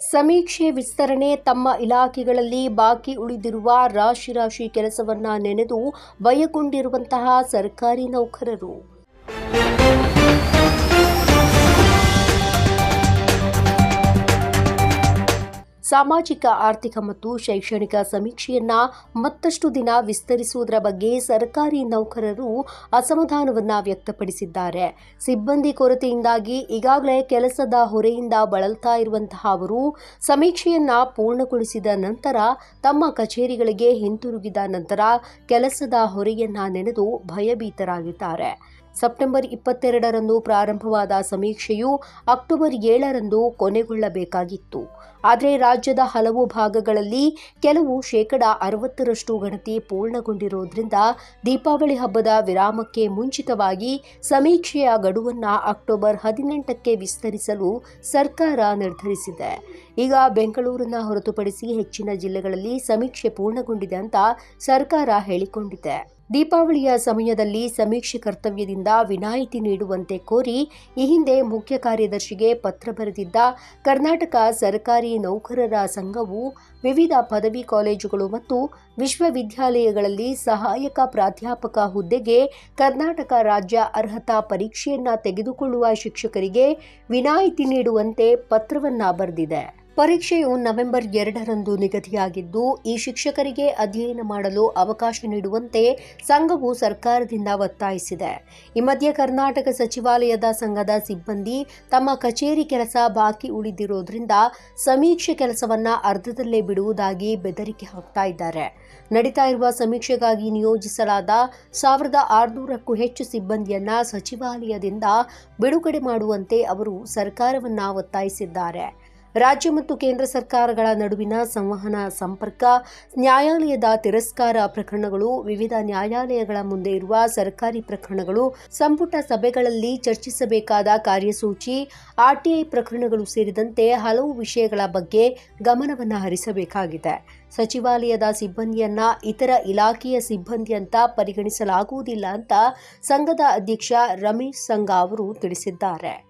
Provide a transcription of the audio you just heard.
ಸಮೀಕ್ಷೆ ವಿಸ್ತರಣೆ ತಮ್ಮ ಇಲಾಖೆಗಳಲ್ಲಿ ಬಾಕಿ ಉಳಿದಿರುವ ರಾಶಿ ರಾಶಿ ಕೆಲಸವನ್ನ ನೆನೆದು ಬಯಗೊಂಡಿರುವಂತಹ ಸರ್ಕಾರಿ ನೌಕರರು. ಸಾಮಾಜಿಕ, ಆರ್ಥಿಕ ಮತ್ತು ಶೈಕ್ಷಣಿಕ ಸಮೀಕ್ಷೆಯನ್ನ ಮತ್ತಷ್ಟು ದಿನ ವಿಸ್ತರಿಸುವುದರ ಬಗ್ಗೆ ಸರ್ಕಾರಿ ನೌಕರರು ಅಸಮಾಧಾನವನ್ನ ವ್ಯಕ್ತಪಡಿಸಿದ್ದಾರೆ. ಸಿಬ್ಬಂದಿ ಕೊರತೆಯಿಂದಾಗಿ ಈಗಾಗಲೇ ಕೆಲಸದ ಹೊರೆಯಿಂದ ಬಳಲ್ತಾ ಇರುವಂತಹ ಅವರು ಸಮೀಕ್ಷೆಯನ್ನ ಪೂರ್ಣಗೊಳಿಸಿದ ನಂತರ ತಮ್ಮ ಕಚೇರಿಗಳಿಗೆ ಹಿಂತಿರುಗಿದ ನಂತರ ಕೆಲಸದ ಹೊರೆಯನ್ನ ನೆನೆದು ಭಯಭೀತರಾಗಿದ್ದಾರೆ. ಸೆಪ್ಟೆಂಬರ್ ಇಪ್ಪತ್ತೆರಡರಂದು ಪ್ರಾರಂಭವಾದ ಸಮೀಕ್ಷೆಯು ಅಕ್ಟೋಬರ್ ಏಳರಂದು ಕೊನೆಗೊಳ್ಳಬೇಕಾಗಿತ್ತು. ಆದರೆ ರಾಜ್ಯದ ಹಲವು ಭಾಗಗಳಲ್ಲಿ ಕೆಲವು ಶೇಕಡ ಅರವತ್ತರಷ್ಟು ಗಣತಿ ಪೂರ್ಣಗೊಂಡಿರುವುದರಿಂದ ದೀಪಾವಳಿ ಹಬ್ಬದ ವಿರಾಮಕ್ಕೆ ಮುಂಚಿತವಾಗಿ ಸಮೀಕ್ಷೆಯ ಗಡುವನ್ನು ಅಕ್ಟೋಬರ್ ಹದಿನೆಂಟಕ್ಕೆ ವಿಸ್ತರಿಸಲು ಸರ್ಕಾರ ನಿರ್ಧರಿಸಿದೆ. ಈಗ ಬೆಂಗಳೂರನ್ನ ಹೊರತುಪಡಿಸಿ ಹೆಚ್ಚಿನ ಜಿಲ್ಲೆಗಳಲ್ಲಿ ಸಮೀಕ್ಷೆ ಪೂರ್ಣಗೊಂಡಿದೆ ಅಂತ ಸರ್ಕಾರ ಹೇಳಿಕೊಂಡಿದೆ. ದೀಪಾವಳಿಯ ಸಮಯದಲ್ಲಿ ಸಮೀಕ್ಷೆ ಕರ್ತವ್ಯದಿಂದ ವಿನಾಯಿತಿ ನೀಡುವಂತೆ ಕೋರಿ ಈ ಹಿಂದೆ ಮುಖ್ಯ ಕಾರ್ಯದರ್ಶಿಗೆ ಪತ್ರ ಬರೆದಿದ್ದ ಕರ್ನಾಟಕ ಸರ್ಕಾರಿ ನೌಕರರ ಸಂಘವು ವಿವಿಧ ಪದವಿ ಕಾಲೇಜುಗಳು ಮತ್ತು ವಿಶ್ವವಿದ್ಯಾಲಯಗಳಲ್ಲಿ ಸಹಾಯಕ ಪ್ರಾಧ್ಯಾಪಕ ಹುದ್ದೆಗೆ ಕರ್ನಾಟಕ ರಾಜ್ಯ ಅರ್ಹತಾ ಪರೀಕ್ಷೆಯನ್ನ ತೆಗೆದುಕೊಳ್ಳುವ ಶಿಕ್ಷಕರಿಗೆ ವಿನಾಯಿತಿ ನೀಡುವಂತೆ ಪತ್ರವನ್ನ ಬರೆದಿದೆ. ಪರೀಕ್ಷೆಯು ನವೆಂಬರ್ ಎರಡರಂದು ನಿಗದಿಯಾಗಿದ್ದು, ಈ ಶಿಕ್ಷಕರಿಗೆ ಅಧ್ಯಯನ ಮಾಡಲು ಅವಕಾಶ ನೀಡುವಂತೆ ಸಂಘವು ಸರ್ಕಾರದಿಂದ ಒತ್ತಾಯಿಸಿದೆ. ಈ ಮಧ್ಯೆ ಕರ್ನಾಟಕ ಸಚಿವಾಲಯದ ಸಂಘದ ಸಿಬ್ಬಂದಿ ತಮ್ಮ ಕಚೇರಿ ಕೆಲಸ ಬಾಕಿ ಉಳಿದಿರೋದ್ರಿಂದ ಸಮೀಕ್ಷೆ ಕೆಲಸವನ್ನ ಅರ್ಧದಲ್ಲೇ ಬಿಡುವುದಾಗಿ ಬೆದರಿಕೆ ಹಾಕ್ತಾ ಇದ್ದಾರೆ. ನಡೀತಾ ಇರುವ ಸಮೀಕ್ಷೆಗಾಗಿ ನಿಯೋಜಿಸಲಾದ ಸಾವಿರದ ಆರುನೂರಕ್ಕೂ ಹೆಚ್ಚು ಸಿಬ್ಬಂದಿಯನ್ನ ಸಚಿವಾಲಯದಿಂದ ಬಿಡುಗಡೆ ಮಾಡುವಂತೆ ಅವರು ಸರ್ಕಾರವನ್ನ ಒತ್ತಾಯಿಸಿದ್ದಾರೆ. ರಾಜ್ಯ ಮತ್ತು ಕೇಂದ್ರ ಸರ್ಕಾರಗಳ ನಡುವಿನ ಸಂವಹನ, ಸಂಪರ್ಕ, ನ್ಯಾಯಾಲಯದ ತಿರಸ್ಕಾರ ಪ್ರಕರಣಗಳು, ವಿವಿಧ ನ್ಯಾಯಾಲಯಗಳ ಮುಂದೆ ಇರುವ ಸರ್ಕಾರಿ ಪ್ರಕರಣಗಳು, ಸಂಪುಟ ಸಭೆಗಳಲ್ಲಿ ಚರ್ಚಿಸಬೇಕಾದ ಕಾರ್ಯಸೂಚಿ ಆರ್ಟಿಐ ಪ್ರಕರಣಗಳು ಸೇರಿದಂತೆ ಹಲವು ವಿಷಯಗಳ ಬಗ್ಗೆ ಗಮನವನ್ನು ಹರಿಸಬೇಕಾಗಿದೆ. ಸಚಿವಾಲಯದ ಸಿಬ್ಬಂದಿಯನ್ನ ಇತರ ಇಲಾಖೆಯ ಸಿಬ್ಬಂದಿ ಅಂತ ಪರಿಗಣಿಸಲಾಗುವುದಿಲ್ಲ ಅಂತ ಸಂಘದ ಅಧ್ಯಕ್ಷ ರಮೇಶ್ ಸಂಘ ಅವರು ತಿಳಿಸಿದ್ದಾರೆ.